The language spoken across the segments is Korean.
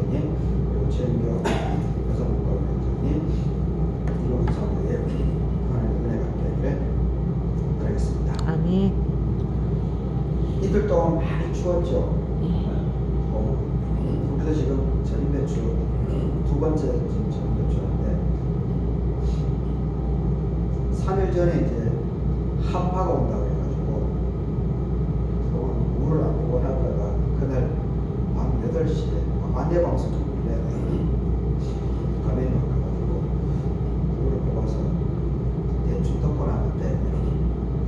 대표님, 그리고 최은경 여성국가위원장님, 이번 사무에 하나님의 은혜가 되기를 바라겠습니다. 아멘. 이틀 동안 많이 추웠죠. 어, 우리도 지금 전임 배출 두 번째 지금 전임 배출인데 3일 전에 이제 한파가 온다고 해가지고 그동안 물을 안 보고 하다가 그날 밤 8시에 안내 방송을 보는데 밤에 막 가가지고 물을 뽑아서 대충 덮어놨는데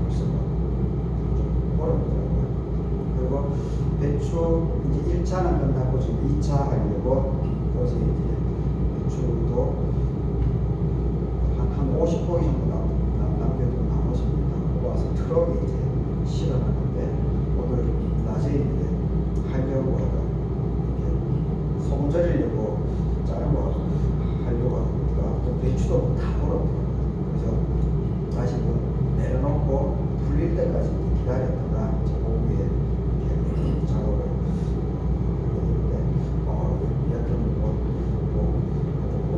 벌써 막좀 얼었더라고요. 그리고 배추 이제 1차는 끝나고 지금 2차 하려고 어제 이제 배추도 한, 한 50포기 정도 남, 남, 남겨두고 나머지는 다 뽑아서 트럭에 이제 실어놨는데 오늘 낮에 이제 하려고 하다 이렇게 소금 절이려고 자른 거 하려고 하니까 또 배추도 다 얼었더라고요. 그래서 다시 그 내려놓고 풀릴 때까지 이제 기다렸다가 이제 오후에 이렇게 작업을 했는데 어, 여튼 뭐, 뭐, 뭐,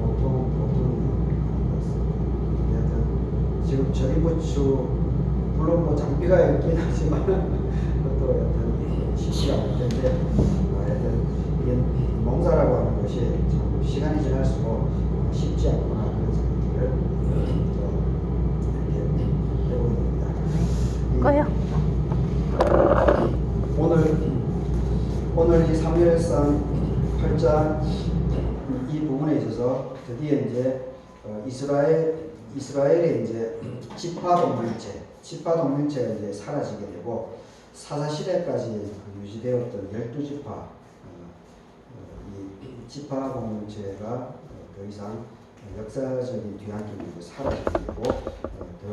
보통 보통이 아닌 것 같습니다. 여튼 지금 저리부추 물론 뭐 장비가 있긴 하지만 그것도 여튼 쉽지가 않을 텐데 어, 여튼 이게 농사라고 하는 것이 참 시간이 지날수록 쉽지 않구나 그런 생각을 어, 이렇게 해보게 됩니다. 이- 꺼요. 오늘 오늘 이 사무엘상 8장 이 부분에 있어서 드디어 이제 어, 이스라엘 이스라엘의 이제 지파 동맹체 지파 동맹체가 이제 사라지게 되고 사사 시대까지 유지되었던 열두 지파 어, 어, 이 지파 어, 더 이상 역사적인 뒤안길이 사라지게 되고 어, 더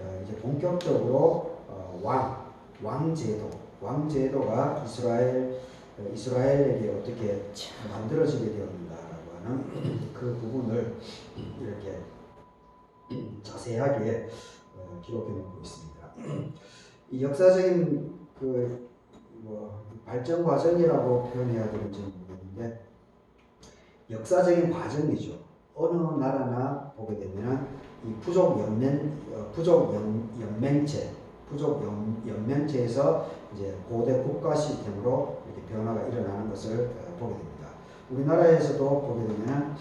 어, 이제 본격적으로 어, 왕 왕제도 왕제도가 이스라엘 어, 이스라엘에게 어떻게 만들어지게 되었는가라고 하는 그 부분을 이렇게 자세하게 어, 기록해 놓고 있습니다. 이 역사적인 그 뭐 발전 과정이라고 표현해야 되는지 모르겠는데 역사적인 과정이죠. 어느 나라나 보게 되면은 이 부족 연맹 어, 부족 연, 연맹체 부족 연, 연맹체에서 이제 고대 국가 시스템으로 이렇게 변화가 일어나는 것을 어, 보게 됩니다. 우리나라에서도 보게 되면은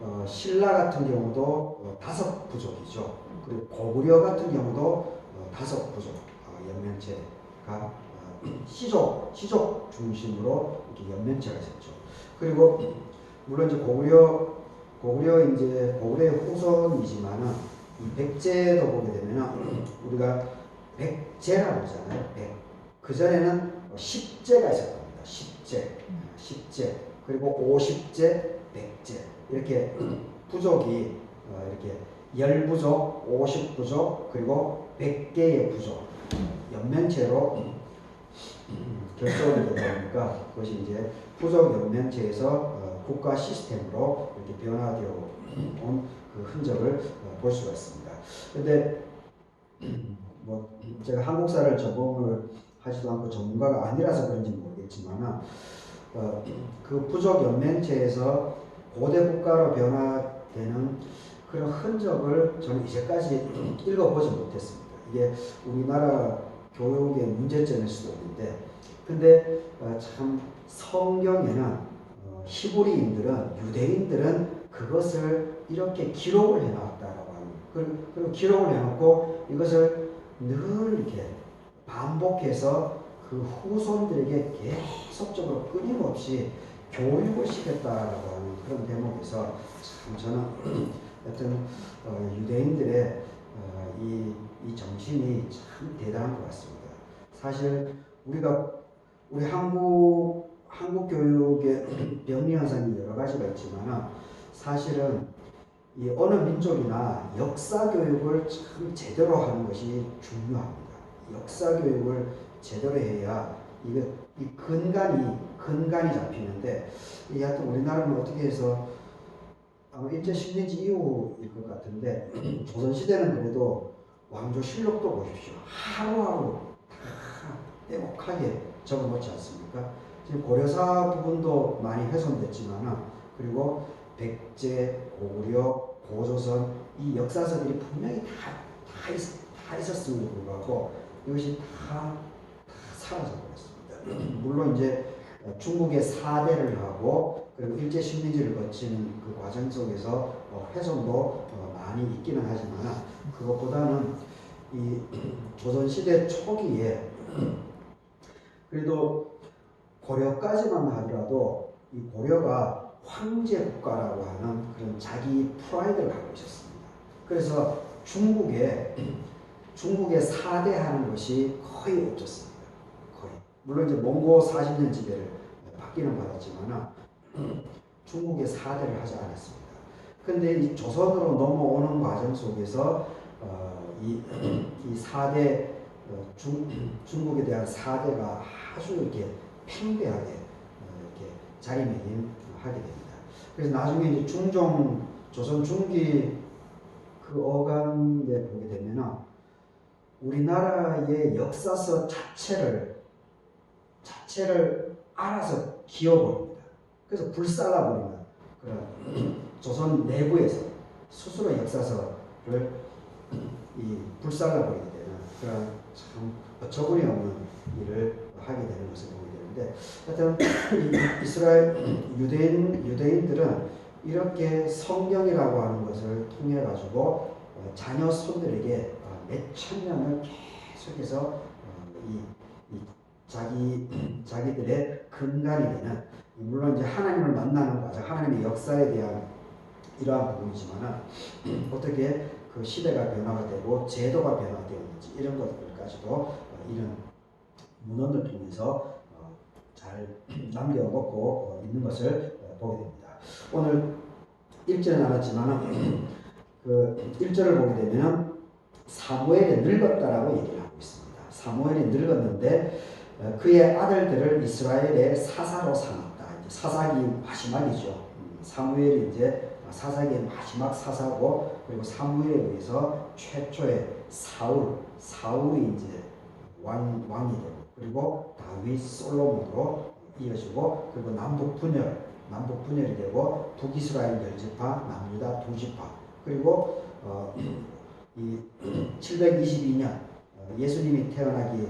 어, 신라 같은 경우도 어, 다섯 부족이죠. 그리고 고구려 같은 경우도 어, 다섯 부족 어, 연맹체가 어, 시족 시족 중심으로 이렇게 연맹체가 있었죠. 그리고 물론 이제 고구려 고구려 이제 고구려의 후손이지만은 이 백제도 보게 되면은 우리가 백제라고 하잖아요. 백. 그 전에는 십제가 있었던 겁니다. 십제, 십제 그리고 오십제, 백제 이렇게 부족이 어, 이렇게 열 부족, 오십 부족 그리고 백 개의 부족 연맹체로 결정이 되다 보니까 그것이 이제 부족 연맹체에서 어, 국가 시스템으로 이렇게 변화되어 온 그 흔적을 어, 볼 수가 있습니다. 근데 뭐 제가 한국사를 전공을 하지도 않고 전문가가 아니라서 그런지 모르겠지만 어, 그 부족 연맹체에서 고대 국가로 변화되는 그런 흔적을 저는 이제까지 읽어보지 못했습니다. 이게 우리나라 교육의 문제점일 수도 있는데 근데 어, 참 성경에는 어, 히브리인들은 유대인들은 그것을 이렇게 기록을 해놨다라고 하는 그리고, 기록을 해놓고 이것을 늘 이렇게 반복해서 그 후손들에게 계속적으로 끊임없이 교육을 시켰다라고 하는 그런 대목에서 참 저는 여튼 어, 유대인들의 어, 이, 이 정신이 참 대단한 것 같습니다. 사실 우리가 우리 한국 한국 교육의 병리 현상이 여러 가지가 있지만 사실은 이 어느 민족이나 역사 교육을 참 제대로 하는 것이 중요합니다. 역사 교육을 제대로 해야 이게 이 근간이 근간이 잡히는데 이 하여튼 우리나라는 어떻게 해서 아마 일제 식민지 이후일 것 같은데 조선 시대는 그래도 왕조 실록도 보십시오. 하루하루 다 빼곡하게 적어놓지 않습니까? 지금 고려사 부분도 많이 훼손됐지만은 그리고 백제, 고구려, 고조선 이 역사서들이 분명히 다, 다, 있, 다 있었음에도 불구하고 이것이 다, 다 사라져 버렸습니다. 물론 이제 중국의 사대를 하고 그리고 일제 식민지를 거치는 그 과정 속에서 어, 훼손도 어, 많이 있기는 하지만 그것보다는 이 조선 시대 초기에 그래도 고려까지만 하더라도 이 고려가 황제 국가라고 하는 그런 자기 프라이드를 갖고 있었습니다. 그래서 중국에 중국에 사대하는 것이 거의 없었습니다. 거의 물론 이제 몽고 40년 지배를 받기는 받았지만 중국에 사대를 하지 않았습니다. 근데 이 조선으로 넘어오는 과정 속에서 어, 이, 이 사대 어, 중, 중국에 대한 사대가 아주 이렇게 팽배하게 어, 이렇게 자리매김하게 됩니다. 그래서 나중에 이제 중종 조선 중기 그 어간에 보게 되면은 우리나라의 역사서 자체를 자체를 알아서 기어버립니다. 그래서 불살라버리는 그런 조선 내부에서 스스로 역사서를 이 불살라버리게 되는 그런 참 어처구니 없는 일을 하게 되는 것을 보게 되는데 하여튼 이 이스라엘 유대인 유대인들은 이렇게 성경이라고 하는 것을 통해 가지고 어, 자녀 손들에게 어, 몇천 년을 계속해서 어, 이, 이 자기 자기들의 근간이 되는 물론 이제 하나님을 만나는 과정, 하나님의 역사에 대한 이러한 부분이지만 어떻게 그 시대가 변화가 되고 제도가 변화되었는지 이런 것들까지도 이런 문헌을 통해서 잘 남겨놓고 있는 것을 보게 됩니다. 오늘 1절에 나왔지만 그 1절을 보게 되면 사무엘이 늙었다라고 얘기를 하고 있습니다. 사무엘이 늙었는데 그의 아들들을 이스라엘의 사사로 삼았다. 사사기 마지막이죠. 사무엘이 이제 사사기의 마지막 사사고 그리고 사무엘에 의해서 최초의 사울 사울이 이제 왕 왕이 되고 그리고 다윗 솔로몬으로 이어지고 그리고 남북 분열 남북 분열이 되고 북이스라엘 열지파 남유다 두 지파. 그리고 어, 이 722년 어, 예수님이 태어나기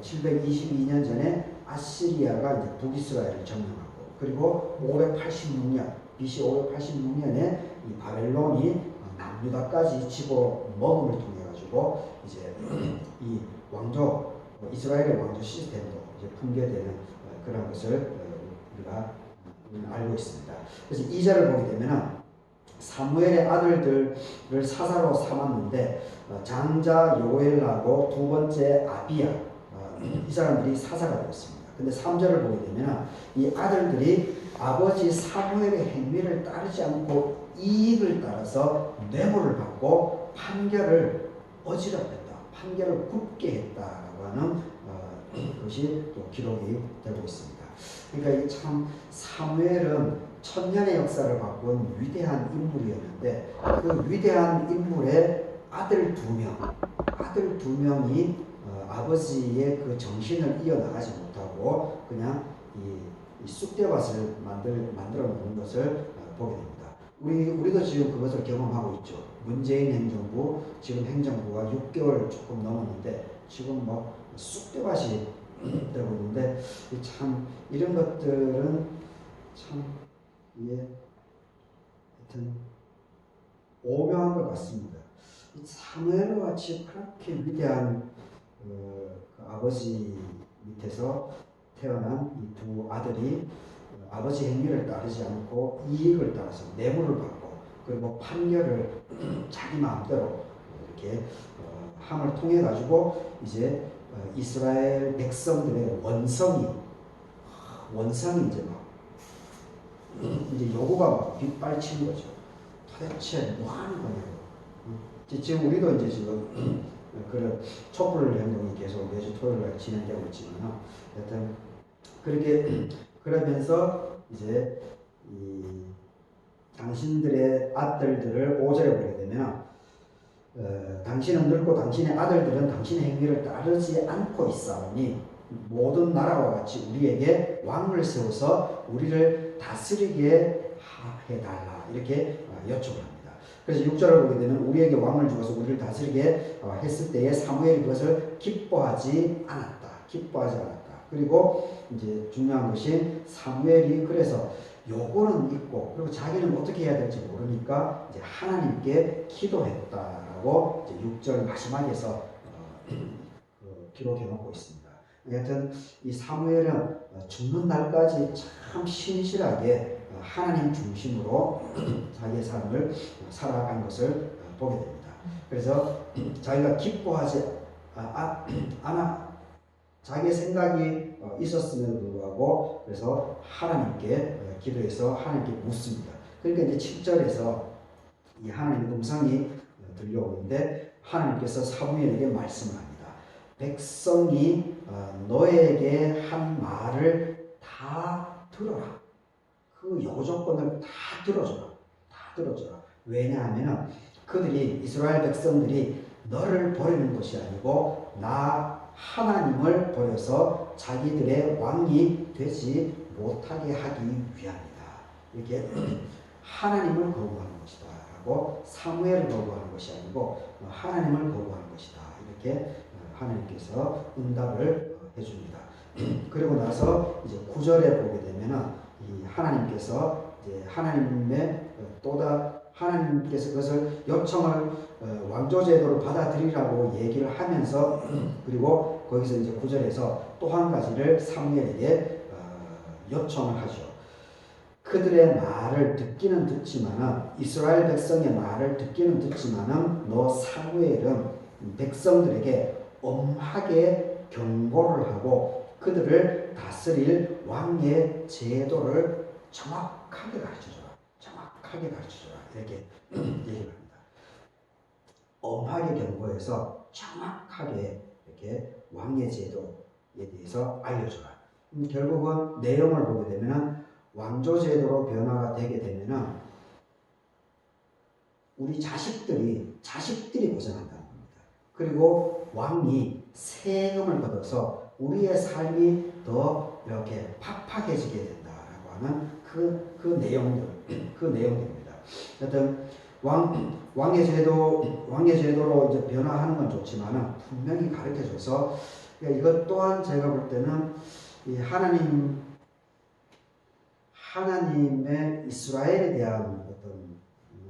722년 전에 아시리아가 이제 북이스라엘을 점령하고 그리고 586년 BC 586년에 이 바벨론이 남유다까지 집어 먹음을 통해 가지고 이제 이 왕조 이스라엘의 왕조 시스템도 이제 붕괴되는 그런 것을 우리가 알고 있습니다. 그래서 이 절을 보게 되면 사무엘의 아들들을 사사로 삼았는데 어, 장자 요엘하고 두 번째 아비야 어, 이 사람들이 사사가 되었습니다. 근데 3절을 보게 되면 이 아들들이 아버지 사무엘의 행위를 따르지 않고 이익을 따라서 뇌물을 받고 판결을 어지럽혔다. 판결을 굽게 했다 라고 하는 어, 것이 또 기록이 되고 있습니다. 그러니까 참 사무엘은 천년의 역사를 바꾼 위대한 인물이었는데 그 위대한 인물의 아들 두 명, 아들 두 명이 어, 아버지의 그 정신을 이어나가지 못하고 그냥 이, 이 쑥대밭을 만들 만들어 놓는 것을 어, 보게 됩니다. 우리 우리도 지금 그것을 경험하고 있죠. 문재인 행정부 지금 행정부가 6개월 조금 넘었는데 지금 뭐 쑥대밭이 되고 있는데 참 이런 것들은 참 이게 하여튼 오묘한 것 같습니다. 사무엘과 같이 그렇게 위대한 그, 그 아버지 밑에서 태어난 이 두 아들이 아버지 행위를 따르지 않고 이익을 따라서 뇌물을 받고 그리고 판결을 자기 마음대로 이렇게 어, 함을 통해 가지고 이제 어, 이스라엘 백성들의 원성이 원성이 이제 막 이제 요구가 막 빗발치는 거죠. 도대체 뭐 하는 거냐고. 지금 우리도 이제 지금 그런 촛불 행동이 계속 매주 토요일 날 진행되고 있지만 여튼 그렇게 그러면서 이제 이 당신들의 아들들을 5절에 보게 되면 어, 당신은 늙고 당신의 아들들은 당신의 행위를 따르지 않고 있사오니 모든 나라와 같이 우리에게 왕을 세워서 우리를 다스리게 하- 해달라 이렇게 어, 요청을 합니다. 그래서 6절을 보게 되면 우리에게 왕을 주어서 우리를 다스리게 어, 했을 때에 사무엘이 그것을 기뻐하지 않았다. 기뻐하지 않았다. 그리고 이제 중요한 것이 사무엘이 그래서 요구는 있고 그리고 자기는 어떻게 해야 될지 모르니까 이제 하나님께 기도했다 라고 이제 6절 마지막에서 어, 그 기록해 놓고 있습니다. 여하튼 이 사무엘은 어, 죽는 날까지 참 신실하게 어, 하나님 중심으로 자기의 삶을 어, 살아간 것을 어, 보게 됩니다. 그래서 자기가 기뻐하지 아, 아, 않아 자기의 생각이 어, 있었음에도 불구하고 그래서 하나님께 어, 기도해서 하나님께 묻습니다. 그러니까 이제 7절에서 이 하나님의 음성이 어, 들려오는데 하나님께서 사무엘에게 말씀을 합니다. 백성이 어, 너에게 한 말을 다 들어라. 그 요조건을 다 들어줘라. 다 들어줘라. 왜냐하면 그들이 이스라엘 백성들이 너를 버리는 것이 아니고 나 하나님을 버려서 자기들의 왕이 되지 못하게 하기 위함이다. 이렇게 하나님을 거부하는 것이다. 라고 사무엘을 거부하는 것이 아니고 하나님을 거부하는 것이다. 이렇게 하나님께서 응답을 해줍니다. 그리고 나서 이제 9절에 보게 되면은 이 하나님께서 이제 하나님의 또다 하나님께서 그것을 요청을 어, 왕조 제도를 받아들이라고 얘기를 하면서 그리고 거기서 이제 구절에서 또 한 가지를 사무엘에게 어, 요청을 하죠. 그들의 말을 듣기는 듣지만은 이스라엘 백성의 말을 듣기는 듣지만은 너 사무엘은 백성들에게 엄하게 경고를 하고 그들을 다스릴 왕의 제도를 정확하게 가르쳐줘라. 정확하게 가르쳐줘라. 이렇게 얘기를 합니다. 엄하게 경고해서 정확하게 이렇게 왕의 제도에 대해서 알려줘라. 음, 결국은 내용을 보게 되면은 왕조 제도로 변화가 되게 되면은 우리 자식들이 자식들이 고생한다는 겁니다. 그리고 왕이 세금을 걷어서 우리의 삶이 더 이렇게 팍팍해지게 된다라고 하는 그, 그 내용들, 그 내용입니다. 여튼 왕, 왕의 제도, 왕의 제도로 이제 변화하는 건 좋지만은 분명히 가르쳐 줘서 그러니까 이것 또한 제가 볼 때는 이 하나님, 하나님의 이스라엘에 대한 어떤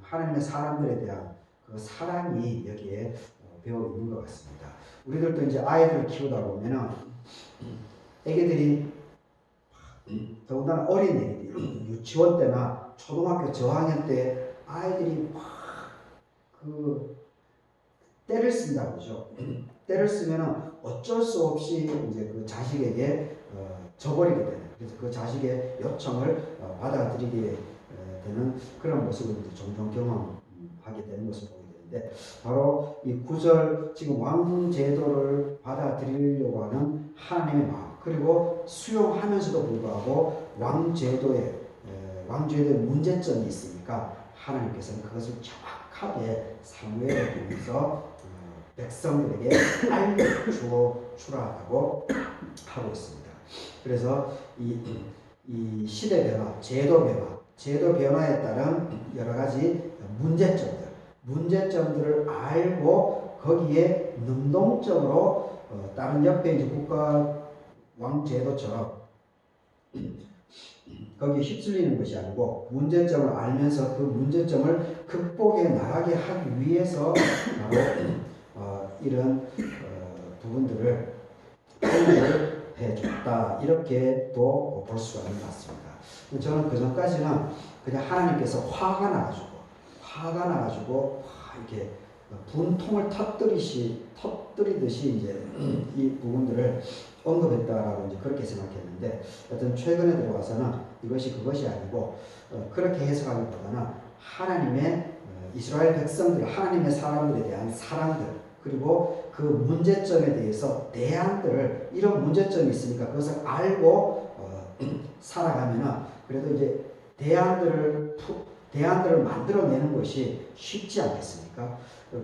하나님의 사람들에 대한 그 사랑이 여기에 어, 배어 있는 것 같습니다. 우리들도 이제 아이들을 키우다 보면은 애기들이 더군다나 어린 애들이 유치원 때나 초등학교 저학년 때 아이들이 막그 때를 쓴다고 그러죠. 때를 쓰면은 어쩔 수 없이 이제 그 자식에게 어, 저버리게 되는 그래서 그 자식의 요청을 어, 받아들이게 어, 되는 그런 모습을 종종 경험하게 되는 것을 보게 되는데 바로 이 구절 지금 왕 제도를 받아들이려고 하는 하나님의 마음 그리고 수용하면서도 불구하고 왕 제도에 에, 왕 제도에 문제점이 있으니까 하나님께서는 그것을 정확하게 사무엘을 통해서 어, 백성들에게 알려 주어 주라고 하고 있습니다. 그래서 이, 이 시대 변화, 제도 변화, 제도 변화에 따른 여러 가지 문제점들, 문제점들을 알고 거기에 능동적으로 어, 다른 옆에 이제 국가 왕 제도처럼 거기에 휩쓸리는 것이 아니고 문제점을 알면서 그 문제점을 극복해 나가게 하기 위해서 어, 이런 어, 부분들을 해줬다 이렇게 또볼 수가 있는 것 같습니다. 저는 그 전까지는 그냥 하나님께서 화가 나가지고 화가 나가지고 이렇게 분통을 터뜨리시 터뜨리듯이 이제 이 부분들을 언급했다라고 이제 그렇게 생각했는데 어떤 최근에 들어와서는 이것이 그것이 아니고 어, 그렇게 해석하기보다는 하나님의 어, 이스라엘 백성들 하나님의 사람들에 대한 사랑들 그리고 그 문제점에 대해서 대안들을 이런 문제점이 있으니까 그것을 알고 어, 살아가면은 그래도 이제 대안들을 푸, 대안들을 만들어내는 것이 쉽지 않겠습니까?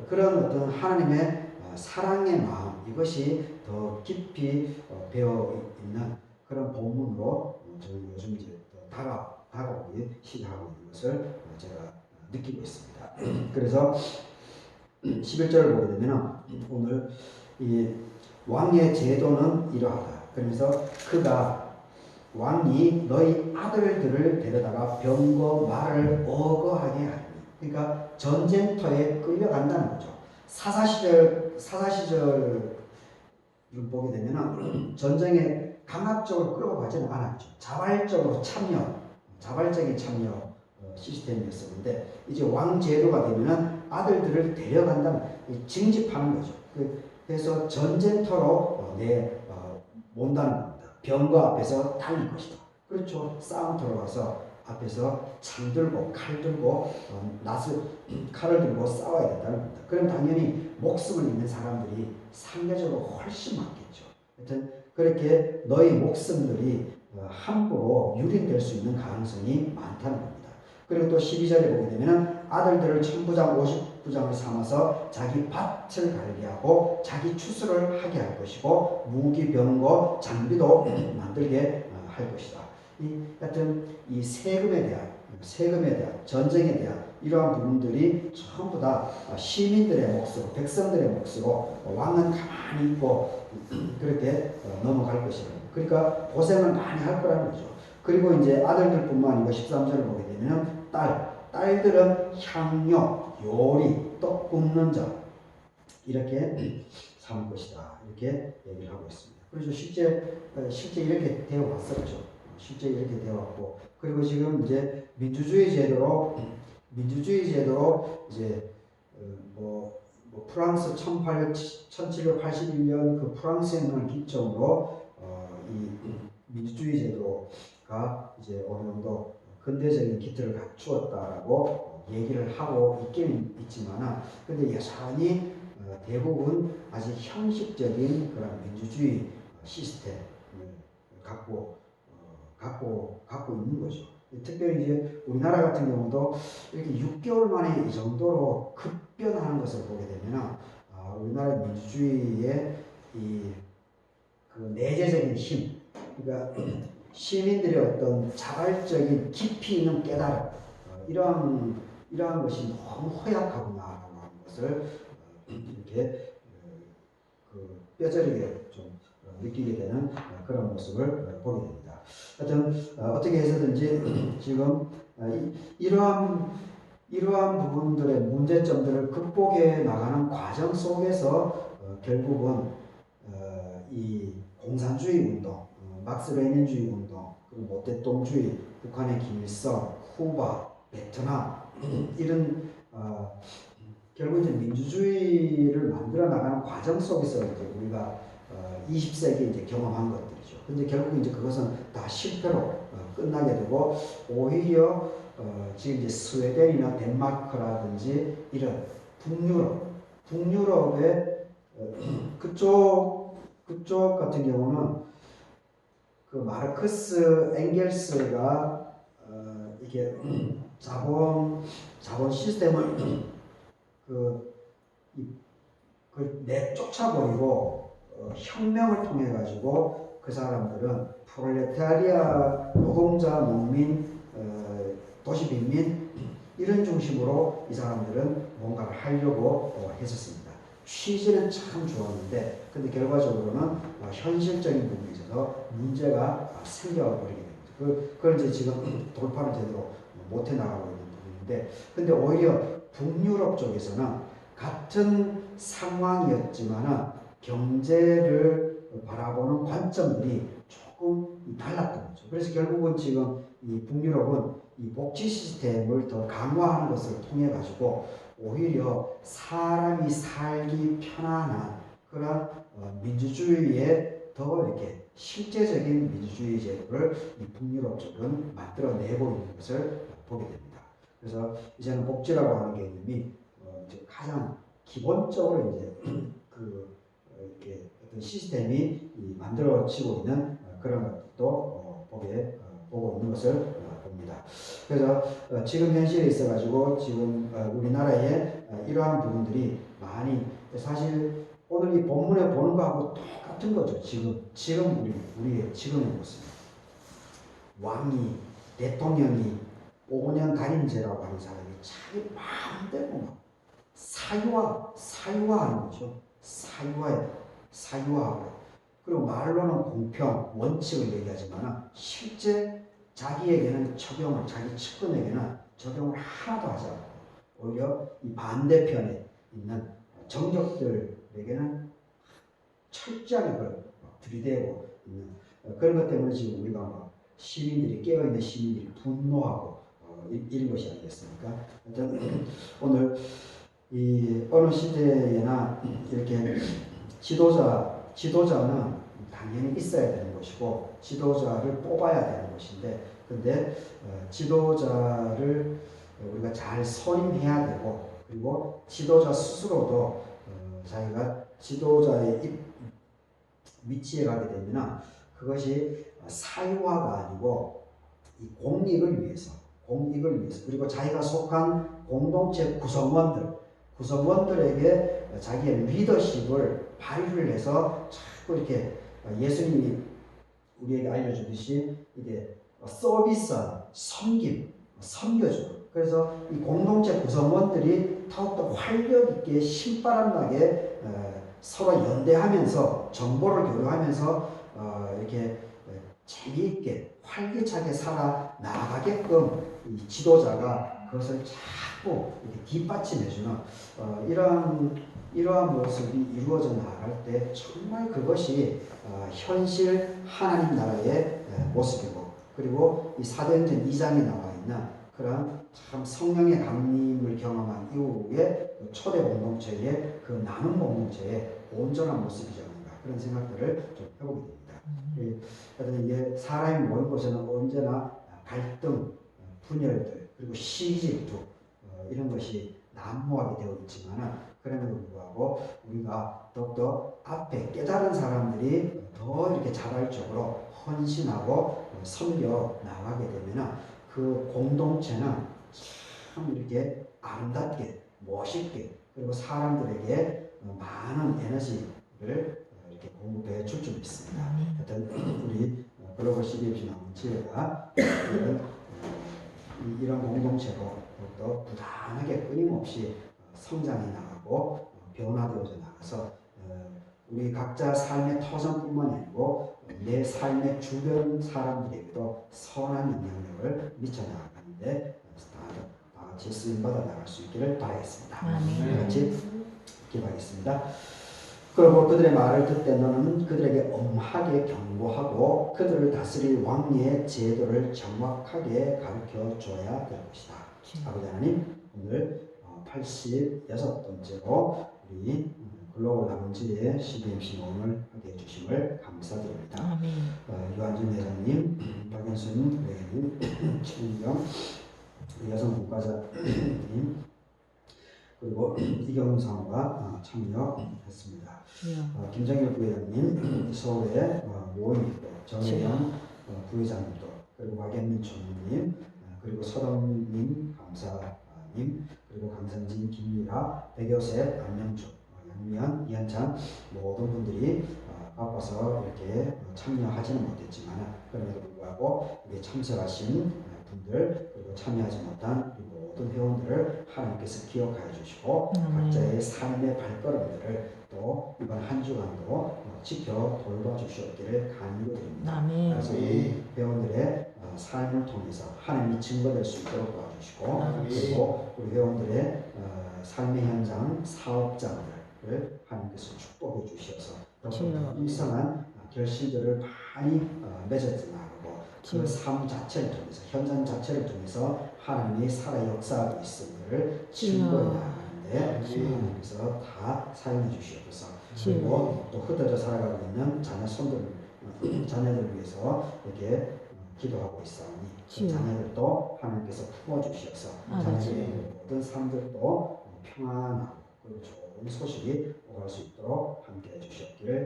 그런 어떤 하나님의 사랑의 마음 이것이 더 깊이 어, 배어 있는 그런 본문으로 어, 저는 요즘 이제 더 다가 다가오기 시작하고 있는 것을 어, 제가 느끼고 있습니다. 그래서 11절을 보게 되면 오늘 이 왕의 제도는 이러하다. 그러면서 그가 왕이 너희 아들들을 데려다가 병거 말을 어거하게 하니 그러니까 전쟁터에 끌려간다는 거죠. 사사 시절 사사 시절을 보게 되면 전쟁에 강압적으로 끌고 가지는 않았죠. 자발적으로 참여, 자발적인 참여 어, 시스템이었었는데 이제 왕 제도가 되면은 아들들을 데려간다는 징집하는 거죠. 그- 그래서 전쟁터로 어, 내 어, 몬다는 겁니다. 병거 앞에서 달릴 것이다. 그렇죠. 싸움터로 가서 앞에서 창 들고 칼 들고 어, 낫을 칼을 들고 싸워야 된다는 겁니다. 그럼 당연히 목숨을 잃는 사람들이 상대적으로 훨씬 많겠죠. 하여튼 그렇게 너희 목숨들이 어, 함부로 유린될 수 있는 가능성이 많다는 겁니다. 그리고 또 12절에 보게 되면 아들들을 천부장 50부장을 삼아서 자기 밭을 관리하고 자기 추수를 하게 할 것이고 무기 병거 장비도 만들게 어, 할 것이다. 이 하여튼 이 세금에 대한 세금에 대한 전쟁에 대한 이러한 부분들이 전부 다 시민들의 몫으로 백성들의 몫으로 왕은 가만히 있고 그렇게 어, 넘어갈 것이다. 그러니까 고생을 많이 할 거라는 거죠. 그리고 이제 아들들뿐만 아니고 13절을 보게 되면 딸, 딸들은 향료, 요리, 떡 굽는 자 이렇게 삼을 것이다. 이렇게 얘기를 하고 있습니다. 그래서 실제 어, 실제 이렇게 되어 왔었죠. 실제 이렇게 되어 왔고 그리고 지금 이제 민주주의 제도로 민주주의 제도로 이제 어, 뭐, 뭐 프랑스 1800, 1781년 그 프랑스 혁명을 기점으로 어, 이 민주주의 제도가 이제 어느 정도 근대적인 기틀을 갖추었다라고 얘기를 하고 있긴 있지만은 근데 여전히 어, 대부분 아직 형식적인 그런 민주주의 시스템을 갖고 어, 갖고 갖고 있는 거죠. 특별히 이제 우리나라 같은 경우도 이렇게 6개월 만에 이 정도로 급변하는 것을 보게 되면 아, 우리나라 민주주의의 이 그 내재적인 힘, 그러니까 시민들의 어떤 자발적인 깊이 있는 깨달음 어, 이러한 이러한 것이 너무 허약하구나라고 하는 것을 어, 이렇게 어, 그 뼈저리게 좀 느끼게 되는 어, 그런 모습을 어, 보게 됩니다. 하여튼 어, 떻게 해서든지 지금 어, 이, 이러한 이러한 부분들의 문제점들을 극복해 나가는 과정 속에서 어, 결국은 어, 이 공산주의 운동, 어, 막스 레닌주의 운동, 그리고 모태똥주의, 북한의 김일성, 쿠바, 베트남 이런 어, 결국 이제 민주주의를 만들어 나가는 과정 속에서 이제 우리가 어, 20세기 이제 경험한 것들이죠. 근데 결국 이제 그것은 다 실패로 어, 끝나게 되고 오히려 어, 지금 이제 스웨덴이나 덴마크라든지 이런 북유럽, 북유럽의 어, 그쪽 그쪽 같은 경우는 그 마르크스 엥겔스가 어, 이게 자본 자본 시스템을 그, 이, 그 내쫓아버리고 어, 혁명을 통해 가지고 그 사람들은 프롤레타리아 노동자 농민 어, 도시 빈민 이런 중심으로 이 사람들은 뭔가를 하려고 어, 했었습니다. 취지는 참 좋았는데 근데 결과적으로는 어, 현실적인 부분에 있어서 문제가 어, 생겨버리게 됩니다. 그, 그걸 이제 지금 돌파를 제대로 못 해 나가고 있는 부분인데 근데 오히려 북유럽 쪽에서는 같은 상황이었지만은 경제를 바라보는 관점들이 조금 달랐던 거죠. 그래서 결국은 지금 이 북유럽은 이 복지 시스템을 더 강화하는 것을 통해 가지고 오히려 사람이 살기 편안한 그런 어, 민주주의에 더 이렇게 실제적인 민주주의 제도를 이 북유럽 쪽은 만들어내고 있는 것을 보게 됩니다. 그래서 이제는 복지라고 하는 개념이 어, 가장 기본적으로 이제 그 어, 이렇게 어떤 시스템이 이 만들어지고 있는 어, 그런 것도 어, 보게 어, 보고 있는 것을 어, 봅니다. 그래서 어, 지금 현실에 있어가지고 지금 어, 우리나라에 어, 이러한 부분들이 많이 사실 오늘 이 본문에 보는 거하고 똑같은 거죠. 지금 지금 우리 우리의 지금의 모습. 왕이 대통령이 5년 단임제라고 하는 사람이 자기 마음대로 막 사유화 사유화하는 거죠. 사유화 사유화하고 그리고 말로는 공평 원칙을 얘기하지만 실제 자기에게는 적용을 자기 측근에게는 적용을 하나도 하지 않고 오히려 이 반대편에 있는 정적들에게는 철저하게 그걸 막 들이대고 있는 어, 그런 것 때문에 지금 우리가 막 시민들이 깨어있는 시민들이 분노하고 어, 이- 이런 것이 아니겠습니까? 오늘 이 어느 시대에나 이렇게 지도자 지도자는 당연히 있어야 되는 것이고 지도자를 뽑아야 되는 것인데 근데 어, 지도자를 우리가 잘 선임해야 되고 그리고 지도자 스스로도 어, 자기가 지도자의 입, 위치에 가게 되면 그것이 사유화가 아니고 이 공익을 위해서 공익을 위해서. 그리고 자기가 속한 공동체 구성원들 구성원들에게 자기의 리더십을 발휘를 해서 자꾸 이렇게 예수님이 우리에게 알려주듯이 이게 서비스하는 섬김, 섬겨주는 그래서 이 공동체 구성원들이 더욱더 활력 있게 신바람 나게 어, 서로 연대하면서 정보를 교류하면서 어, 이렇게 재미있게 활기차게 살아 나가게끔 이 지도자가 그것을 자 꾸 이렇게 뒷받침해주는 어, 이러한 이러한 모습이 이루어져 나갈 때 정말 그것이 어, 현실 하나님 나라의 에, 모습이고 그리고 이 사도행전 2장에 나와 있는 그런 참 성령의 강림을 경험한 이후에 그 초대 공동체의 그 나눔 공동체의 온전한 모습이지 않는가 그런 생각들을 좀 해보게 됩니다. 이, 하여튼 이게 사람이 모인 곳에는 언제나 갈등, 분열들 그리고 시질투 어, 이런 것이 난무하게 되어 있지만 그럼에도 불구하고 우리가 더욱더 앞에 깨달은 사람들이 더 이렇게 자발적으로 헌신하고 어, 섬겨 나가게 되면 그 공동체는 참 이렇게 아름답게 멋있게 그리고 사람들에게 어, 많은 에너지를 어, 이렇게 공급해 줄줄 믿습니다. 하여튼 우리 어, 글로벌 남지회가 이런, 어, 이- 이런 공동체로 더욱더 부단하게 끊임없이 어, 성장해 나가고 어, 변화되어져 나가서 어, 우리 각자 삶의 터전뿐만 아니고 내 삶의 주변 사람들에게도 선한 영향력을 미쳐 나가는데 다, 다 같이 쓰임 받아 나갈 수 있기를 바라겠습니다. 다. 같이 기도하겠습니다. 그리고 그들의 말을 듣되 너는 그들에게 엄하게 경고하고 그들을 다스릴 왕의 제도를 정확하게 가르쳐 줘야 될 것이다. 아버지 하나님 오늘 86번째로 우리 음, 글로벌 남지의 CBMC 모임을 하게 해주심을 감사드립니다. 아멘. 어, 유한진 회장님, 박연순 회장님, 최은경 여성 국가자님 그리고 이경훈 사무가 어, 참여했습니다. 주여. 어, 김정일 부회장님, 서울의 어, 모임도 정혜영 어, 부회장님도 그리고 박연민 총리님 어, 그리고 서동민 감사 님 그리고 강선진, 김미라, 백요셉, 안명주, 어, 양미연, 이현찬 모든 분들이 어, 바빠서 이렇게 어, 참여하지는 못했지만 그럼에도 불구하고 여기 참석하신 어, 분들 그리고 참여하지 못한 모든 회원들을 하나님께서 기억하여 주시고 아멘. 각자의 삶의 발걸음들을 또 이번 한 주간도 어, 지켜 돌봐 주시옵기를 간구드립니다. 아멘. 그래서 회원들의 어, 삶을 통해서 하나님이 증거될 수 있도록 도와주시고 아멘. 그리고 우리 회원들의 어, 삶의 현장 사업장들을 하나님께서 축복해 주셔서. 더욱더 일성한 어, 결실들을 많이 어, 맺어져 나가고. 그 삶 자체를 통해서 현장 자체를 통해서 하나님이 살아 역사하고 있음을 증거해 나가는데 주여. 하나님께서 다 사용해 주시옵소서. 그리고 또 흩어져 살아가고 있는 자녀 손들 어, 자녀들 위해서 이렇게 어, 기도하고 있사오니 그. 자녀들도 하나님께서 품어 주시어서 아버지. 자녀들의 모든 삶들도 어, 평안하고 그리고 좋은 소식이 오갈 수 있도록 함께해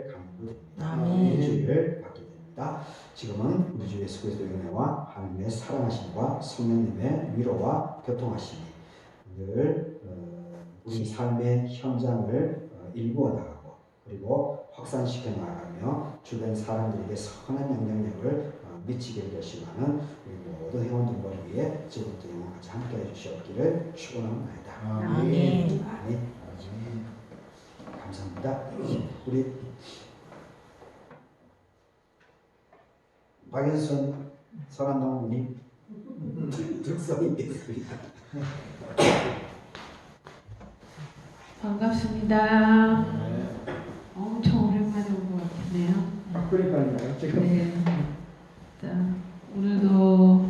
간구드립니다. 아멘. 일주일을 받게 됩니다. 지금은 우리 주 예수 그리스도의 은혜와 하나님의 사랑하심과 성령님의 위로와 교통하심이 늘 어, 우리 삶의 현장을 어, 일구어 나가고 그리고 확산시켜 나가며 주변 사람들에게 선한 영향력을 어, 미치게 되시라는 우리 모든 회원들을 위해 지금부터 영원까지 함께 해 주시옵기를 축원합니다. 아멘. 아멘. 감사합니다. 우리 박연선 선한동님 특성이 있습니다. 반갑습니다. 엄청 오랜만에 온 것 같네요. 그러니까요. 지금 네. 자, 오늘도